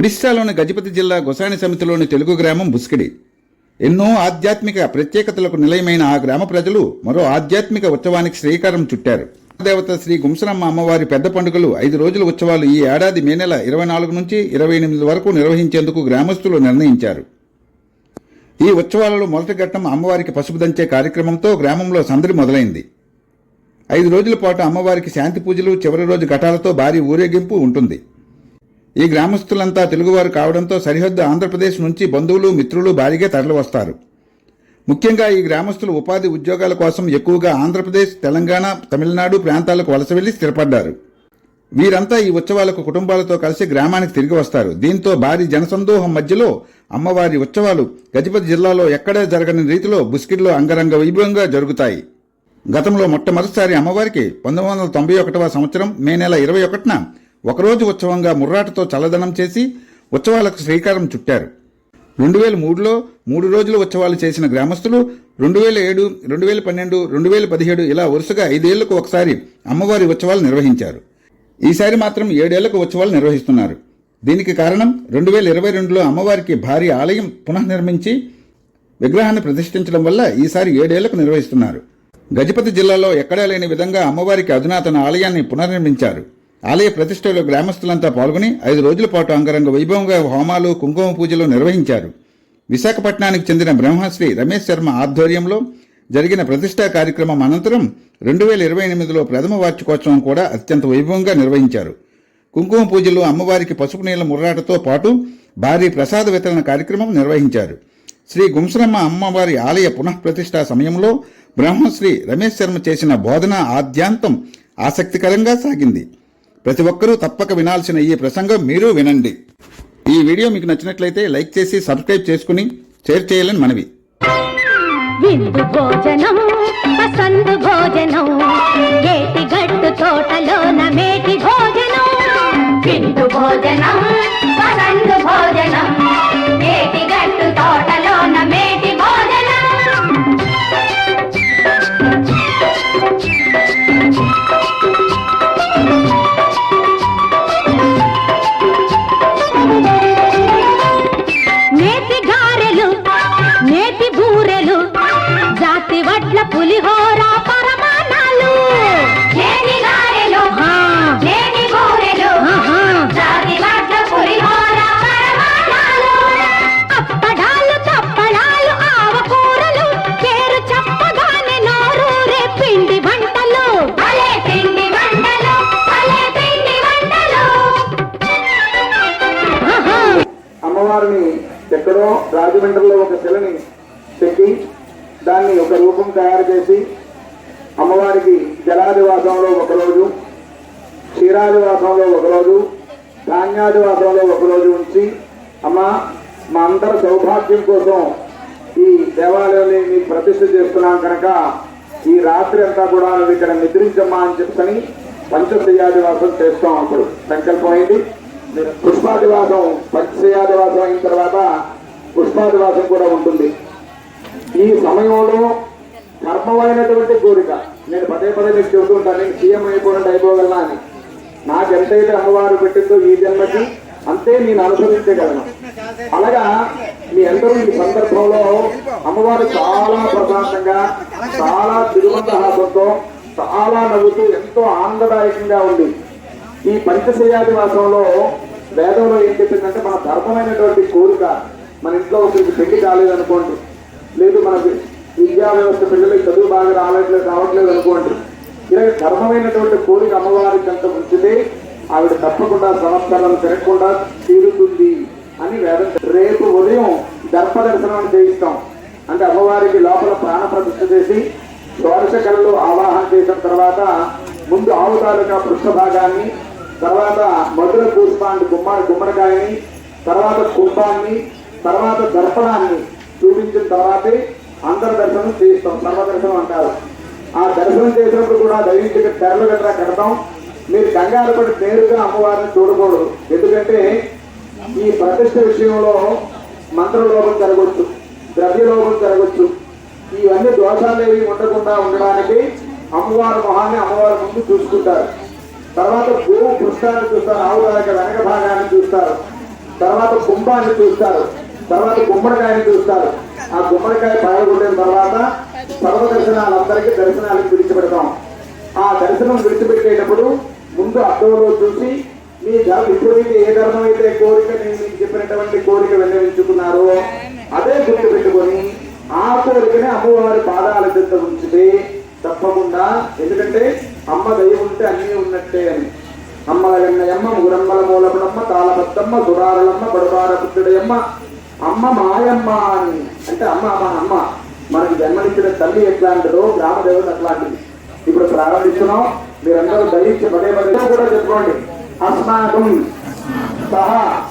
ఒడిశాలోని గజపతి జిల్లా గొసాని సమితిలోని తెలుగు గ్రామం బుస్కిడి. ఎన్నో ఆధ్యాత్మిక ప్రత్యేకతలకు నిలయమైన ఆ గ్రామ ప్రజలు మరో ఆధ్యాత్మిక ఉత్సవానికి శ్రీకారం చుట్టారు. దేవత శ్రీ గుంసరమ్మ అమ్మవారి పెద్ద పండుగలు ఐదు రోజుల ఉత్సవాలు ఈ ఏడాది మే నెల ఇరవై నాలుగు నుంచి ఇరవై ఎనిమిది వరకు నిర్వహించేందుకు గ్రామస్తులు నిర్ణయించారు. ఈ ఉత్సవాలలో మొదటి ఘట్టం అమ్మవారికి పసుపు దంచే కార్యక్రమంతో గ్రామంలో సందడి మొదలైంది. ఐదు రోజుల పాటు అమ్మవారికి శాంతి పూజలు చివరి రోజు ఘటాలతో భారీ ఊరేగింపు ఉంటుంది. ఈ గ్రామస్తులంతా తెలుగువారు కావడంతో సరిహద్దు ఆంధ్రప్రదేశ్ నుంచి బంధువులు మిత్రులు భారీగా తరలివస్తారు. ముఖ్యంగా ఈ గ్రామస్తులు ఉపాధి ఉద్యోగాల కోసం ఎక్కువగా ఆంధ్రప్రదేశ్ తెలంగాణ తమిళనాడు ప్రాంతాలకు వలస వెళ్ళి స్థిరపడ్డారు. వీరంతా ఈ ఉత్సవాలకు కుటుంబాలతో కలిసి గ్రామానికి తిరిగి వస్తారు. దీంతో భారీ జనసందోహం మధ్యలో అమ్మవారి ఉత్సవాలు గజపతి జిల్లాలో ఎక్కడా జరగని రీతిలో బుస్కిడ్లో అంగరంగ వైభవంగా జరుగుతాయి. గతంలో మొట్టమొదటిసారి అమ్మవారికి పంతొమ్మిది వందల తొంభై ఒకటవ సంవత్సరం మే నెల ఇరవై ఒకటిన ఒకరోజు ఉత్సవంగా ముర్రాటతో చల్లదనం చేసి ఉత్సవాలకు శ్రీకారం చుట్టారు. రెండు వేల మూడులో మూడు రోజుల ఉత్సవాలు చేసిన గ్రామస్తులు రెండు వేల ఏడు రెండు వేల పన్నెండు రెండు వేల పదిహేడు ఇలా వరుసగా ఐదేళ్ళకు ఒకసారి అమ్మవారి ఉత్సవాలు నిర్వహించారు. ఈసారి మాత్రం ఏడేళ్ళకు ఉత్సవాలు నిర్వహిస్తున్నారు. దీనికి కారణం రెండు వేల ఇరవై రెండులో అమ్మవారికి భారీ ఆలయం పునఃనిర్మించి విగ్రహాన్ని ప్రతిష్ఠించడం వల్ల ఈసారి ఏడేళ్ళకు నిర్వహిస్తున్నారు. గజపతి జిల్లాలో ఎక్కడా లేని విధంగా అమ్మవారికి అధునాతన ఆలయాన్ని పునర్నిర్మించారు. ఆలయ ప్రతిష్టలో గ్రామస్తులంతా పాల్గొని ఐదు రోజుల పాటు అంగరంగ వైభవంగా హోమాలు కుంకుమ పూజలు నిర్వహించారు. విశాఖపట్నానికి చెందిన బ్రహ్మశ్రీ రమేష్ శర్మ ఆధ్వర్యంలో జరిగిన ప్రతిష్టా కార్యక్రమం అనంతరం రెండు వేల ఇరవై ఎనిమిదిలో ప్రథమ వార్షికోత్సవం కూడా అత్యంత వైభవంగా నిర్వహించారు. కుంకుమ పూజలు అమ్మవారికి పసుపు నీళ్ళ ముర్రాటతో పాటు భారీ ప్రసాద వితరణ కార్యక్రమం నిర్వహించారు. శ్రీ గుంసరమ్మ అమ్మవారి ఆలయ పునఃప్రతిష్ఠా సమయంలో బ్రహ్మశ్రీ రమేష్ శర్మ చేసిన బోధన ఆద్యాంతం ఆసక్తికరంగా సాగింది. ప్రతి ఒక్కరూ తప్పక వినాల్సిన ఈ ప్రసంగం మీరు వినండి. ఈ వీడియో మీకు నచ్చినట్లయితే లైక్ చేసి సబ్స్క్రైబ్ చేసుకుని షేర్ చేయాలని మనవి. విందు భోజనం. వడ్ల పులిహోర పరమాణాలు. అప్పడాలు తప్పడాలు ఆవకూరలు పేరు చెప్పగానే నోరూరే పిండి వంటలు. భలే పిండి వంటలు భలే పిండి వంటలు. ఆహా. అమ్మవారిని ఎక్కడో రాజమండ్రిలో ఒక శిలని పెట్టి దాన్ని ఒక రూపం తయారు చేసి అమ్మవారికి జలాదివాసంలో ఒకరోజు క్షీరాదివాసంలో ఒకరోజు ధాన్యాదివాసంలో ఒకరోజు ఉంచి అమ్మ మా అందరి సౌభాగ్యం కోసం ఈ దేవాలయాన్ని మీకు ప్రతిష్ఠ చేస్తున్నాం కనుక ఈ రాత్రి అంతా కూడా నువ్వు ఇక్కడ నిద్రించమ్మా అని చెప్పని పంచశయాదివాసం చేస్తాం అప్పుడు. సంకల్పం అయింది పుష్పాదివాసం పంచశయాదివాసం అయిన తర్వాత పుష్పాదివాసం కూడా ఉంటుంది. ఈ సమయంలో కర్మమైనటువంటి కోరిక. నేను పదే పదే మీకు చెబుతూ ఉంటాను నేను సీఎం అయిపోయినట్టు అయిపోగలనా అని. నాకు ఎంతైతే అమ్మవారు పెట్టిందో ఈ జన్మకి అంతే నేను అనుసరించగలను. అలాగా మీ అందరూ ఈ సందర్భంలో అమ్మవారు చాలా ప్రశాంతంగా చాలా తిరుమంతహాసంతో చాలా నవ్వుతూ ఎంతో ఆనందదాయకంగా ఉంది. ఈ పంచశయాదివాసంలో వేదంలో ఏం చెప్పిందంటే మన ధర్మమైనటువంటి కోరిక మన ఇంట్లో ఒకరికి పెళ్ళి కాలేదనుకోండి లేదు మన విద్యా వ్యవస్థ పిల్లలకి చదువు బాగా రావట్లేదు రావట్లేదు అనుకోండి. ఇలాగ ధర్మమైనటువంటి కోరిక అమ్మవారికి అంత ఉంచితే ఆవిడ తప్పకుండా సంవత్సరం తిరగకుండా తీరుతుంది అని వేదం రేపు ఉదయం దర్ప దర్శనం చేయిస్తాం. అంటే అమ్మవారికి లోపల ప్రాణ ప్రతిష్ఠ చేసి ద్వాదశ కళలు ఆవాహన చేసిన తర్వాత ముందు ఆవు తాలూకా పృష్ఠభాగాన్ని తర్వాత మధుర పుష్పాన్ని గుమ్మ గుమ్మడికాయని తర్వాత కుంభాన్ని తర్వాత దర్పణాన్ని చూపించిన తర్వాతే అందరి దర్శనం చేయిస్తాం సర్వదర్శనం అంటారు. ఆ దర్శనం చేసినప్పుడు కూడా దయచేసి తెరలు గట్రా కడతాం. మీరు కంగారు పడి నేరుగా అమ్మవారిని చూడకూడదు. ఎందుకంటే ఈ ప్రతిష్ట విషయంలో మంత్రలోపం జరగవచ్చు ద్రవ్యలోపం జరగవచ్చు ఇవన్నీ దోషాలు ఏవి ఉండకుండా ఉండడానికి అమ్మవారి మొహాన్ని అమ్మవారి ముందు చూసుకుంటారు. తర్వాత భూ పృష్ఠాన్ని చూస్తారు ఆవుల యొక్క వెనక భాగాన్ని చూస్తారు. తర్వాత కుంభాన్ని చూస్తారు. తర్వాత గుమ్మడికాయని చూస్తారు ఆ గుమ్మడికాయ పగలగొట్టిన తర్వాత సర్వ దర్శనాలందరికీ దర్శనాలకు విడిచిపెడతాం. ఆ దర్శనం విడిచిపెట్టేటప్పుడు ముందు అద్దంలో చూసి మీ ధర్మం ఇప్పుడు మీకు ఏ ధర్మం అయితే కోరిక నేను మీకు చెప్పినటువంటి కోరిక విన్నవించుకున్నారో అదే గుర్తు పెట్టుకొని ఆ కోరికనే అమ్మవారి పాదాల చెంత ఉంచితే తప్పకుండా ఎందుకంటే అమ్మ దయ ఉంటే అన్నీ ఉన్నట్టే అని. అమ్మల గన్నయమ్మ ముగురమ్మల మూలపుడమ్మ తాళబద్దమ్మ సురారలమ్మ బడుబార పుత్రుడయమ్మ అమ్మ మాయమ్మ అని. అంటే అమ్మ అమ్మ అమ్మ. మనకి జన్మనిచ్చిన తల్లి ఎట్లాంటిదో గ్రామ దేవత అట్లాంటిది. ఇప్పుడు ప్రారంభిస్తున్నాం. మీరందరూ దయించి పదే పదే కూడా చెప్పుకోండి. అస్మాకం సహా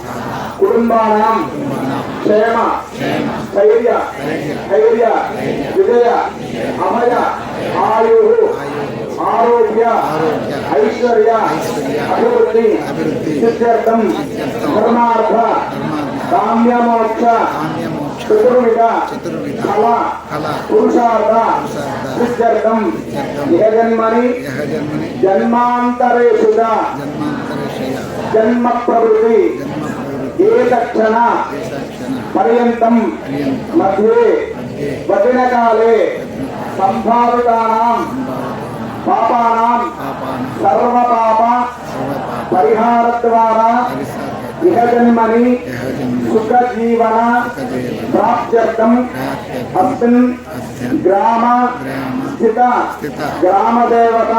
కుటుంబానాం క్షేమ స్థైర్య ధైర్య విజయ అభయ ఆయు ఆరోగ్య ఐశ్వర్య అభివృద్ధి సిద్ధ్యర్థం. ధర్మార్థ కామ్యమోక్ష చతుర్విధ ఫల పురుషార్థ సిద్ధ్యర్థం జన్మని జన్మాంతరేషు జన్మ ప్రవృత్తి ఏ తక్షణ పర్యంతం మధ్యే వచనకాలే సంభావితానాం పాపానాం సర్వపాప పరిహార ద్వారా ఇహ జన్మని సుఖ జీవన ప్రాప్త్యర్థం అస్మిన్ గ్రామ స్థిత గ్రామ దేవత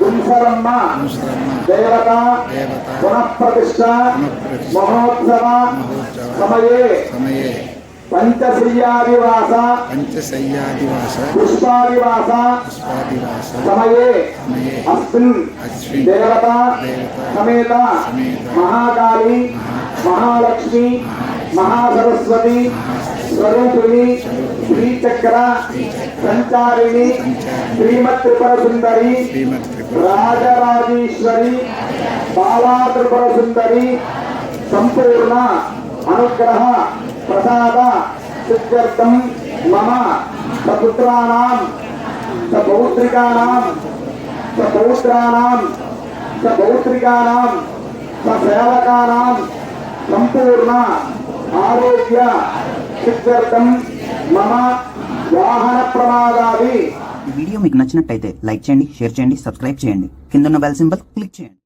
గుంసరమ్మ దేవత పునఃప్రతిష్ట మహోత్సవ సమయే పంచశయ్యాదివాస పంచశయ్యాదివాస పుష్పాదివాస పుష్పాదివాస సమయే అస్మిన్ అస్మిన్ దేవత సమేత మహాకాళి మహాలక్ష్మి మహాసరస్వతి స్వరూపిణి శ్రీచక్ర సంచారిణి శ్రీమత్ త్రిపుర సుందరి రాజరాజేశ్వరి బాలా త్రిపుర సుందరి సంపూర్ణ అనుగ్రహ ప్రసాద సిద్ధ్యర్థం మమ సపుత్రాణం సపౌత్రికానాం సపౌత్రాణం సపౌత్రికానాం ససేవకానాం సంపూర్ణ ఆరోగ్య సిద్ధ్యర్థం మమ వాహన ప్రమాదాది. ఈ వీడియో మీకు నచ్చినట్టయితే లైక్ చేయండి షేర్ చేయండి సబ్స్క్రైబ్ చేయండి. కింద ఉన్న బెల్ సింబల్ క్లిక్ చేయండి.